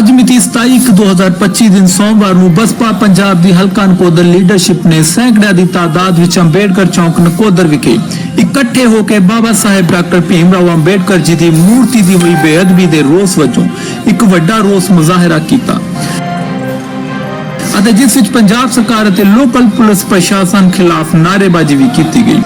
27/1/2025 ਦਿਨ ਸੋਮਵਾਰ ਨੂੰ ਬਸਪਾ ਪੰਜਾਬ ਦੀ ਹਲਕਾ ਨਕੋਦਰ ਲੀਡਰਸ਼ਿਪ ਨੇ ਸੈਂਕੜਿਆਂ ਦੀ ਤਾਦਾਦ ਵਿੱਚ ਅੰਬੇਡਕਰ ਚੌਂਕ ਨਕੋਦਰ ਵਿਖੇ ਇਕੱਠੇ ਹੋ ਕੇ ਬਾਬਾ ਸਾਹਿਬ ਡਾਕਟਰ ਭੀਮ ਰਾਓ ਅੰਬੇਡਕਰ ਜੀ ਦੀ ਮੂਰਤੀ ਦੀ ਹੋਈ ਬੇਅਦਬੀ ਦੇ ਰੋਸ ਵਜੋਂ ਇੱਕ ਵੱਡਾ ਰੋਸ ਮੁਜ਼ਾਹਰਾ ਕੀਤਾ। ਅਤੇ ਜਿਸ ਵਿੱਚ ਪੰਜਾਬ ਸਰਕਾਰ ਅਤੇ ਲੋਕਲ ਪੁਲਿਸ ਪ੍ਰਸ਼ਾਸਨ ਖਿਲਾਫ ਨਾਅਰੇਬਾਜ਼ੀ ਵੀ ਕੀਤੀ ਗਈ।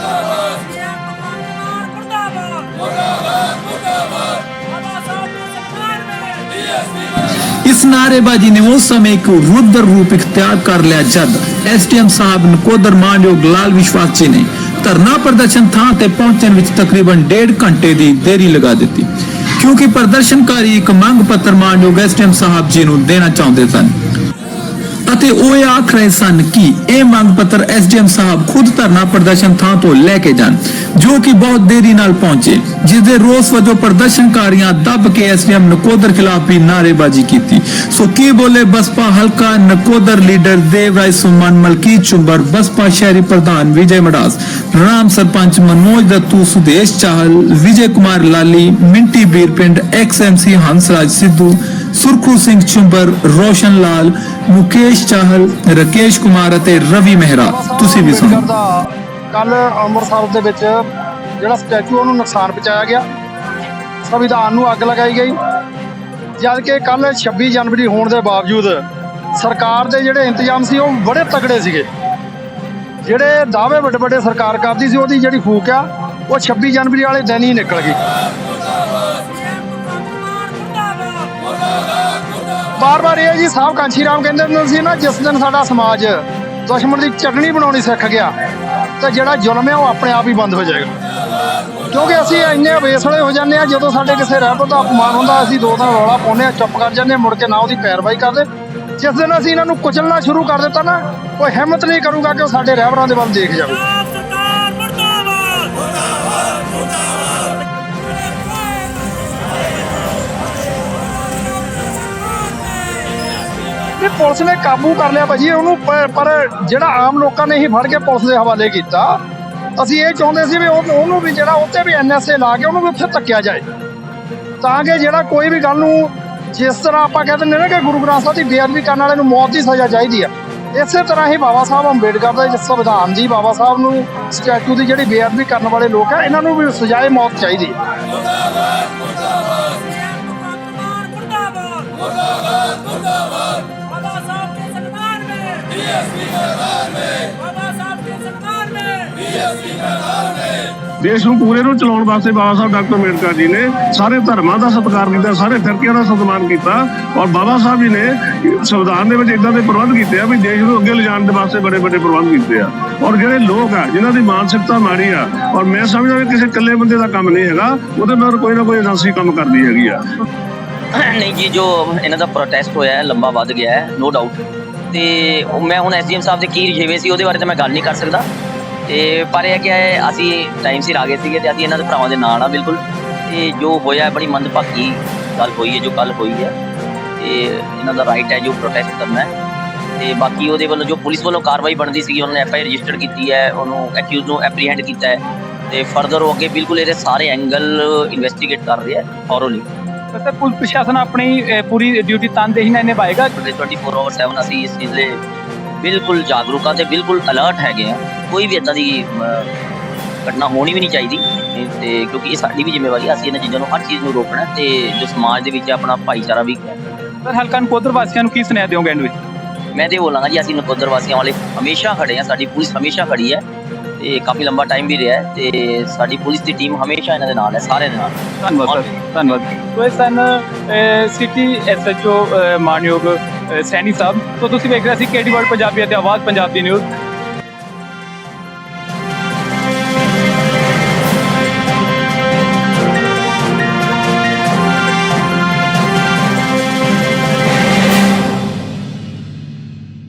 ਇਸ ਨਾਅਰੇਬਾਜ਼ੀ ਨੇ ਉਸ ਸਮੇਂ ਇੱਕ ਰੁਦਰ ਰੂਪ ਇਖਤਿਆਰ ਕਰ ਲਿਆ ਜਦ ਐਸਟੀਐਮ ਸਾਹਿਬ ਨਕੋਦਰ ਮਾਨਯੋਗ ਲਾਲ ਵਿਸ਼ਵਾਸ ਜੀ ਨੇ ਧਰਨਾ ਪ੍ਰਦਰਸ਼ਨ ਥਾਂ ਤੇ ਪਹੁੰਚਣ ਵਿੱਚ ਤਕਰੀਬਨ ਡੇਢ ਘੰਟੇ ਦੀ ਦੇਰੀ ਲਗਾ ਦਿੱਤੀ। ਕਿਉਂਕਿ ਪ੍ਰਦਰਸ਼ਨਕਾਰੀ ਇੱਕ ਮੰਗ ਪੱਤਰ ਮਾਨਯੋਗ ਐਸਟੀਐਮ ਸਾਹਿਬ ਜੀ ਨੂੰ ਦੇਣਾ ਚਾਹੁੰਦੇ ਸਨ। ਅਤੇ ਉਹ ਇਹ ਆਖ ਰਹੇ ਸਨ ਕਿ ਇਹ ਮੰਗ ਪੱਤਰ ਐਸਡੀਐਮ ਸਾਹਿਬ ਖੁਦ ਧਰਨਾ ਪ੍ਰਦਰਸ਼ਨ ਥਾਂ ਤੋਂ ਲੈ ਕੇ ਜਾਣ, ਜੋ ਕਿ ਬਹੁਤ ਦੇਰੀ ਨਾਲ ਪਹੁੰਚੇ ਜਿਸ ਦੇ ਰੋਸ ਵਜੋਂ ਪ੍ਰਦਰਸ਼ਨਕਾਰੀਆਂ ਦੱਬ ਕੇ ਐਸਡੀਐਮ ਨਕੋਦਰ ਖਿਲਾਫ ਵੀ ਨਾਅਰੇਬਾਜ਼ੀ ਕੀਤੀ। ਸੋ ਕੀ ਬੋਲੇ ਬਸਪਾ ਹਲਕਾ ਨਕੋਦਰ ਲੀਡਰ ਦੇਵਰਾਜ ਸੁਮਨ, ਮਲਕੀਤ ਚੁੰਬਰ ਬਸਪਾ ਸ਼ਹਿਰੀ ਪ੍ਰਧਾਨ ਵਿਜੇ ਮੜਾਸ, ਰਾਮ ਸਰਪੰਚ ਮਨੋਜ ਦੱਤੂ, ਸੁਦੇਸ਼ ਚਾਹਲ, ਵਿਜੇ ਕੁਮਾਰ ਲਾਲੀ, ਮਿੰਟੀ ਬੀਰ ਪਿੰਡ ਐਕਸਐਮਸੀ ਹੰਸਰਾਜ ਸਿੱਧੂ ਸੁਰਖੂ ਸਿੰਘ ਚੁੰਬਰ, ਰੋਸ਼ਨ ਲਾਲ, ਮੁਕੇਸ਼ ਚਾਹਲ, ਰਕੇਸ਼ ਕੁਮਾਰ ਅਤੇ ਰਵੀ ਮਹਿਰਾ। ਤੁਸੀਂ ਵੀ ਸੁਣੋ। ਕੱਲ ਅੰਮ੍ਰਿਤਸਰ ਦੇ ਵਿੱਚ ਜਿਹੜਾ ਸਟੈਚੂ ਉਹਨੂੰ ਨੁਕਸਾਨ ਪਹੁੰਚਾਇਆ ਗਿਆ। ਸੰਵਿਧਾਨ ਨੂੰ ਅੱਗ ਲਗਾਈ ਗਈ। ਜਦ ਕਿ ਕੱਲ 26 ਜਨਵਰੀ ਹੋਣ ਦੇ ਬਾਵਜੂਦ ਸਰਕਾਰ ਦੇ ਜਿਹੜੇ ਇੰਤਜ਼ਾਮ ਸੀ, ਉਹ ਬੜੇ ਤਕੜੇ ਸੀਗੇ। ਜਿਹੜੇ ਦਾਅਵੇ ਵੱਡੇ ਵੱਡੇ ਸਰਕਾਰ ਕਰਦੀ ਸੀ, ਉਹਦੀ ਜਿਹੜੀ ਫੂਕ ਆ, ਉਹ 26 ਜਨਵਰੀ ਵਾਲੇ ਦਿਨ ਹੀ ਨਿਕਲ ਗਈ। ਬਾਰ-ਬਾਰ ਇਹ ਜੀ, ਸਾਹਿਬ ਕਾਂਚੀ ਰਾਮ ਕਹਿੰਦੇ ਹੁੰਦੇ ਸੀ ਨਾ, ਜਿਸ ਦਿਨ ਸਾਡਾ ਸਮਾਜ ਦੁਸ਼ਮਣ ਦੀ ਚਟਣੀ ਬਣਾਉਣੀ ਸਿੱਖ ਗਿਆ, ਤੇ ਜਿਹੜਾ ਜ਼ੁਲਮ ਹੈ ਉਹ ਆਪਣੇ ਆਪ ਹੀ ਬੰਦ ਹੋ ਜਾਏਗਾ। ਕਿਉਂਕਿ ਅਸੀਂ ਇੰਨੇ ਵੇਸਲੇ ਹੋ ਜਾਂਦੇ ਆ ਜਦੋਂ ਸਾਡੇ ਕਿਸੇ ਰਹਿਬਰ ਦਾ ਅਪਮਾਨ ਹੁੰਦਾ, ਅਸੀਂ ਦੋ ਦਿਨ ਰੌਲਾ ਪਾਉਂਦੇ ਆ ਚੁੱਪ ਕਰ ਜਾਂਦੇ ਆ ਮੁੜ ਕੇ ਨਾ ਉਹਦੀ ਪੈਰਵਾਈ ਕਰਦੇ ਜਿਸ ਦਿਨ ਅਸੀਂ ਇਹਨਾਂ ਨੂੰ ਕੁਚਲਣਾ ਸ਼ੁਰੂ ਕਰ ਦਿੱਤਾ ਨਾ ਕੋਈ ਹਿੰਮਤ ਨਹੀਂ ਕਰੂਗਾ ਕਿ ਉਹ ਸਾਡੇ ਰਹਿਬਰਾਂ ਦੇ ਵੱਲ ਦੇਖ ਜਾਵੇ। ਵੀ ਪੁਲਿਸ ਨੇ ਕਾਬੂ ਕਰ ਲਿਆ ਭਾਜੀ, ਉਹਨੂੰ ਪਰ ਜਿਹੜਾ ਆਮ ਲੋਕਾਂ ਨੇ ਹੀ ਫੜ ਕੇ ਪੁਲਿਸ ਦੇ ਹਵਾਲੇ ਕੀਤਾ, ਅਸੀਂ ਇਹ ਚਾਹੁੰਦੇ ਸੀ ਵੀ ਉਹਨੂੰ ਵੀ ਜਿਹੜਾ ਉੱਤੇ ਵੀ ਐਨਐਸਏ ਲਾ ਕੇ ਉਹਨੂੰ ਵੀ ਉੱਥੇ ਤੱਕਿਆ ਜਾਏ। ਤਾਂ ਕਿ ਜਿਹੜਾ ਕੋਈ ਵੀ ਗੱਲ ਨੂੰ ਜਿਸ ਤਰ੍ਹਾਂ ਆਪਾਂ ਕਹਿੰਦੇ ਨੇ ਨਾ ਕਿ ਗੁਰੂ ਗ੍ਰੰਥ ਸਾਹਿਬ ਦੀ ਬੇਅਦਬੀ ਕਰਨ ਵਾਲੇ ਨੂੰ ਮੌਤ ਦੀ ਸਜ਼ਾ ਚਾਹੀਦੀ ਆ, ਇਸੇ ਤਰ੍ਹਾਂ ਹੀ ਬਾਬਾ ਸਾਹਿਬ ਅੰਬੇਡਕਰ ਦਾ ਜਿਸ ਸੰਵਿਧਾਨ ਦੀ ਬਾਬਾ ਸਾਹਿਬ ਨੂੰ ਸਟੈਚੂ ਦੀ ਜਿਹੜੀ ਬੇਅਦਬੀ ਕਰਨ ਵਾਲੇ ਲੋਕ ਆ, ਇਹਨਾਂ ਨੂੰ ਵੀ ਸਜ਼ਾਏ ਮੌਤ ਚਾਹੀਦੀ ਹੈ ਮੁਰਦਾਬਾਦ ਮੁਰਦਾਬਾਦ। ਮੁਰਦਾਬਾਦ ਬਾਬਾ ਦੇਸ਼ ਨੂੰ ਪੂਰੇ ਨੂੰ ਚਲਾਉਣ ਵਾਸਤੇ ਬਾਬਾ ਸਾਹਿਬ ਡਾਕਟਰ ਅੰਬੇਡਕਰ ਜੀ ਨੇ ਸਾਰੇ ਧਰਮਾਂ ਦਾ ਸਤਿਕਾਰ ਕੀਤਾ, ਸਾਰੇ ਫਿਰਕਿਆਂ ਦਾ ਸਨਮਾਨ ਕੀਤਾ ਔਰ ਬਾਬਾ ਸਾਹਿਬ ਜੀ ਨੇ ਸੰਵਿਧਾਨ ਦੇ ਵਿੱਚ ਇਦਾਂ ਦੇ ਪ੍ਰਬੰਧ ਕੀਤੇ ਆ ਵੀ ਦੇਸ਼ ਨੂੰ ਅੱਗੇ ਲਿਜਾਣ ਦੇ ਵਾਸਤੇ ਬੜੇ ਵੱਡੇ ਪ੍ਰਬੰਧ ਕੀਤੇ ਆ। ਔਰ ਜਿਹੜੇ ਲੋਕ ਆ, ਜਿਨ੍ਹਾਂ ਦੀ ਮਾਨਸਿਕਤਾ ਮਾੜੀ ਆ, ਔਰ ਮੈਂ ਸਮਝਦਾ ਵੀ ਕਿਸੇ ਇਕੱਲੇ ਬੰਦੇ ਦਾ ਕੰਮ ਨਹੀਂ ਹੈਗਾ, ਉਹਦੇ ਨਾਲ ਕੋਈ ਨਾ ਕੋਈ ਏਜੰਸੀ ਕੰਮ ਕਰਦੀ ਹੈਗੀ ਆ। ਨਹੀਂ ਜੀ, ਜੋ ਇਹਨਾਂ ਦਾ ਪ੍ਰੋਟੈਸਟ ਹੋਇਆ ਹੈ, ਲੰਬਾ ਵੱਧ ਗਿਆ ਹੈ ਨੋ ਡਾਊਟ ਤੇ ਮੈਂ ਹੁਣ ਐਸਡੀਐਮ ਸਾਹਿਬ ਦੇ ਕੀ ਰਜੇਵੇ ਸੀ, ਉਹਦੇ ਬਾਰੇ ਤਾਂ ਮੈਂ ਗੱਲ ਨਹੀਂ ਕਰ ਸਕਦਾ। ਤੇ ਪਰ ਇਹ ਕਿ ਅਸੀਂ ਟਾਈਮ ਸਿਰ ਆ ਗਏ ਸੀਗੇ ਤੇ ਅਸੀਂ ਇਹਨਾਂ ਦੇ ਭਰਾਵਾਂ ਦੇ ਨਾਲ ਆ, ਬਿਲਕੁਲ। ਤੇ ਜੋ ਹੋਇਆ, ਬੜੀ ਮੰਦਭਾਗੀ ਗੱਲ ਹੋਈ ਹੈ, ਜੋ ਕੱਲ ਹੋਈ ਹੈ। ਤੇ ਇਹਨਾਂ ਦਾ ਰਾਈਟ ਹੈ, ਜੋ ਪ੍ਰੋਟੈਸਟ ਕਰਨਾ ਹੈ। ਤੇ ਬਾਕੀ ਉਹਦੇ ਵੱਲੋਂ ਜੋ ਪੁਲਿਸ ਵੱਲੋਂ ਕਾਰਵਾਈ ਬਣਦੀ ਸੀਗੀ, ਉਹਨਾਂ ਨੇ ਐਫ ਆਈ ਰਜਿਸਟਰ ਕੀਤੀ ਹੈ, ਉਹਨੂੰ ਅਕਿਊਜ਼ ਨੂੰ ਐਪਰੀਹੈਂਡ ਕੀਤਾ ਹੈ। ਤੇ ਫਰਦਰ ਉਹ ਅੱਗੇ ਬਿਲਕੁਲ ਇਹਦੇ ਸਾਰੇ ਐਂਗਲ ਇਨਵੈਸਟੀਗੇਟ ਕਰ ਰਿਹਾ ਹੈ ਥੋਰੋਲੀ ਸਰ ਪੁਲਿਸ ਪ੍ਰਸ਼ਾਸਨ ਆਪਣੀ ਅਹ, ਪੂਰੀ ਡਿਊਟੀ ਤਨਦੇਹੀ ਨਾਲ ਨਿਭਾਏਗਾ? ਟੁਡੇ 24 ਆਵਰ 7 ਅਸੀਂ ਇਸ ਚੀਜ਼ ਦੇ ਬਿਲਕੁਲ ਜਾਗਰੂਕ ਹਾਂ ਤੇ ਬਿਲਕੁਲ ਅਲਰਟ ਹੈਗੇ ਆ ਕੋਈ ਵੀ ਇਦਾਂ ਦੀ ਘਟਨਾ ਹੋਣੀ ਵੀ ਨਹੀਂ ਚਾਹੀਦੀ। ਤੇ- ਤੇ ਕਿਉਂਕਿ ਇਹ ਸਾਡੀ ਵੀ ਜ਼ਿੰਮੇਵਾਰੀ ਹੈ ਅਸੀਂ ਇਹਨਾਂ ਚੀਜ਼ਾਂ ਨੂੰ ਹਰ ਚੀਜ਼ ਨੂੰ ਰੋਕਣਾ ਹੈ ਤੇ ਜੋ ਸਮਾਜ ਦੇ ਵਿੱਚ ਆਪਣਾ ਭਾਈਚਾਰਾ ਵੀ ਹੈ। ਸਰ ਹਲਕਾ ਨਕੋਦਰ ਵਾਸੀਆਂ ਨੂੰ ਕੀ ਸੁਨੇਹਾ ਦਿਓਗੇ ਐਂਡ ਵਿੱਚ ਮੈਂ ਤੇ ਇਹ ਬੋਲਾਂਗਾ ਜੀ ਅਸੀਂ ਨਕੋਦਰ ਵਾਸੀਆਂ ਵਾਲੇ ਹਮੇਸ਼ਾ ਖੜੇ ਆ ਸਾਡੀ ਪੁਲਿਸ ਹਮੇਸ਼ਾ ਖੜੀ ਹੈ। ਤੇ ਕਾਫੀ ਲੰਬਾ ਟਾਈਮ ਵੀ ਰਿਹਾ ਹੈ ਤੇ ਸਾਡੀ ਪੁਲਿਸ ਦੀ ਟੀਮ ਹਮੇਸ਼ਾ ਇਹਨਾਂ ਦੇ ਨਾਲ ਹੈ ਸਾਰੇ ਦੇ ਨਾਲ। ਧੰਨਵਾਦ ਸਰ ਧੰਨਵਾਦ। ਇਹ ਸਨ ਸਿਟੀ ਐਸਐਚਓ ਮਾਨਯੋਗ ਸੈਣੀ ਸਾਹਿਬ ਸੋ ਤੁਸੀਂ ਵੇਖ ਰਹੇ ਸੀ ਕੇਡੀ ਵਰਡ ਪੰਜਾਬੀ ਅਤੇ ਆਵਾਜ਼ ਪੰਜਾਬ ਦੀ ਨਿਊਜ਼